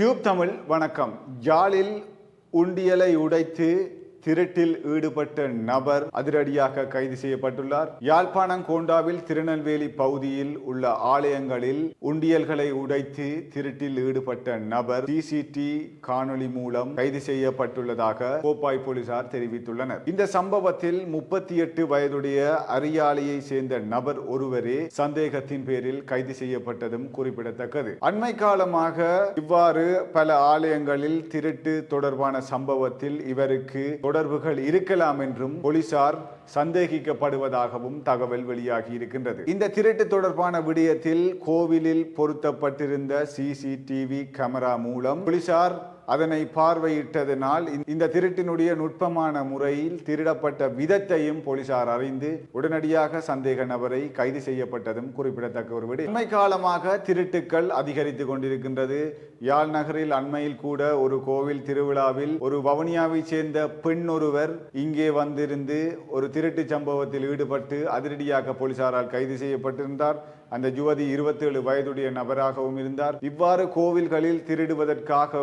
Tube Tamil வணக்கம். ஜாலில் உண்டியலை உடைத்து திருட்டில் ஈடுபட்ட நபர் அதிரடியாக கைது செய்யப்பட்டுள்ளார். யாழ்ப்பாணம் கோண்டாவில் திருநெல்வேலி பகுதியில் உள்ள ஆலயங்களில் உண்டியல்களை உடைத்து திருட்டில் ஈடுபட்ட நபர் சிசிடி காணொளி மூலம் கைது செய்யப்பட்டுள்ளதாக கோப்பாய் போலீசார் தெரிவித்துள்ளனர். இந்த சம்பவத்தில் முப்பத்தி எட்டு வயதுடைய அரியாலையை சேர்ந்த நபர் ஒருவரே சந்தேகத்தின் பேரில் கைது செய்யப்பட்டதும் குறிப்பிடத்தக்கது. அண்மை காலமாக இவ்வாறு பல ஆலயங்களில் திருட்டு தொடர்பான சம்பவத்தில் இவருக்கு தொடர்புகள் இருக்கலாம் என்றும் போலீசார் சந்தேகிக்கப்படுவதாகவும் தகவல் வெளியாகி இருக்கின்றது இந்த திருட்டு தொடர்பான விடயத்தில் கோவிலில் பொருத்தப்பட்டிருந்த சிசிடிவி கேமரா மூலம் போலீசார் அதனை பார்வையிட்டதனால் இந்த- திருட்டினுடைய நுட்பமான முறையில் திருடப்பட்ட விதத்தையும் போலீசார் அறிந்து உடனடியாக சந்தேக நபரை கைது செய்யப்பட்டதும் குறிப்பிடத்தக்க ஒரு விட. அண்மை காலமாக திருட்டுக்கள் அதிகரித்து கொண்டிருக்கின்றது. யாழ் நகரில் அண்மையில் கூட ஒரு கோவில் திருவிழாவில் ஒரு வவுனியாவை சேர்ந்த பெண் ஒருவர் இங்கே வந்திருந்து ஒரு திருட்டு சம்பவத்தில் ஈடுபட்டு அதிரடியாக போலீசாரால் கைது செய்யப்பட்டிருந்தார். அந்த யுவதி 27 வயதுடைய நபராகவும் இருந்தார். இவ்வாறு கோவில்களில் திருடுவதற்காக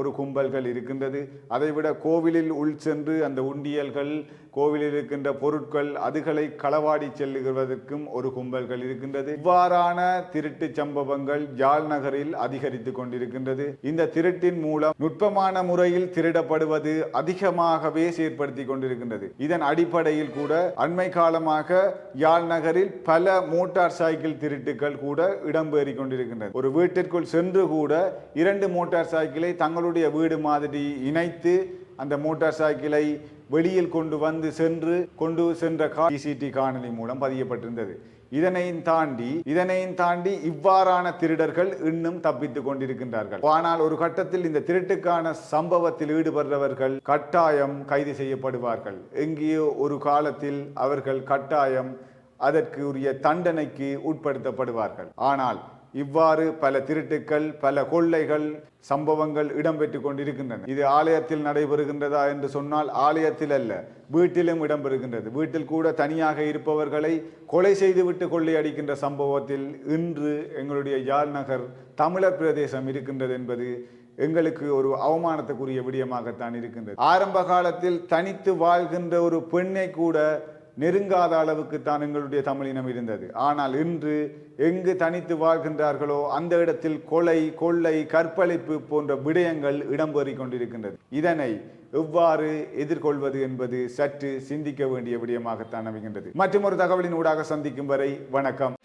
ஒரு கும்பல்கள் இருக்கின்றது. அதைவிட கோவிலில் உள் சென்று அந்த உண்டியல்கள் கோவிலில் இருக்கின்ற பொருட்கள் அதுகளை களவாடி செல்லுவதற்கும் ஒரு கும்பல்கள் இருக்கின்றது. இவ்வாறான திருட்டு சம்பவங்கள் யாழ் நகரில் அதிகரித்து கொண்டிருக்கின்றது. இந்த திருட்டின் மூலம் நுட்பமான முறையில் திருடப்படுவது அதிகமாகவே செயற்படுத்தி கொண்டிருக்கின்றது. இதன் அடிப்படையில் கூட அண்மை காலமாக யாழ் நகரில் பல மோட்டார் சைக்கிள் திருட்டுகள் கூட இடம்பெறி கொண்டிருக்கின்றது ஒரு வீட்டிற்குள் சென்று கூட இரண்டு மோட்டார் சைக்கிளை தங்களுடைய வீடு மாதிரி இணைத்து அந்த மோட்டார் சைக்கிளை வெளியில் கொண்டு வந்து சென்று கொண்டு சென்ற சிசிடி காணொலி மூலம் பதியப்பட்டிருந்தது. இதனையும் தாண்டி இதனையும் தாண்டி இவ்வாறான திருடர்கள் இன்னும் தப்பித்துக் கொண்டிருக்கின்றார்கள். ஆனால் ஒரு கட்டத்தில் இந்த திருட்டுக்கான சம்பவத்தில் ஈடுபடுறவர்கள் கட்டாயம் கைது செய்யப்படுவார்கள். எங்கேயோ ஒரு காலத்தில் அவர்கள் கட்டாயம் அதற்கு உரிய தண்டனைக்கு உட்படுத்தப்படுவார்கள். ஆனால் இவ்வாறு பல திருட்டுக்கள் பல கொள்ளைகள் சம்பவங்கள் இடம்பெற்று கொண்டிருக்கின்றன. இது ஆலயத்தில் நடைபெறுகின்றதா என்று சொன்னால் ஆலயத்தில் அல்ல வீட்டிலும் இடம்பெறுகின்றது. வீட்டில் கூட தனியாக இருப்பவர்களை கொலை செய்துவிட்டு கொள்ளையடிக்கின்ற சம்பவத்தில் இன்று எங்களுடைய யாழ் நகர் தமிழர் பிரதேசம் இருக்கின்றது என்பது எங்களுக்கு ஒரு அவமானத்துக்குரிய விடயமாகத்தான் இருக்கின்றது. ஆரம்ப காலத்தில் தனித்து வாழ்கின்ற ஒரு பெண்ணை கூட நெருங்காத அளவுக்கு தான் எங்களுடைய தமிழினம் இருந்தது. ஆனால் இன்று எங்கு தனித்து வாழ்கின்றார்களோ அந்த இடத்தில் கொலை கொள்ளை கற்பழிப்பு போன்ற விடயங்கள் இடம்பெறிக் கொண்டிருக்கின்றது. இதனை எவ்வாறு எதிர்கொள்வது என்பது சற்று சிந்திக்க வேண்டிய விடயமாகத்தான் அமைகின்றது. மற்றும் ஒரு தகவலின் ஊடாக சந்திக்கும் வரை வணக்கம்.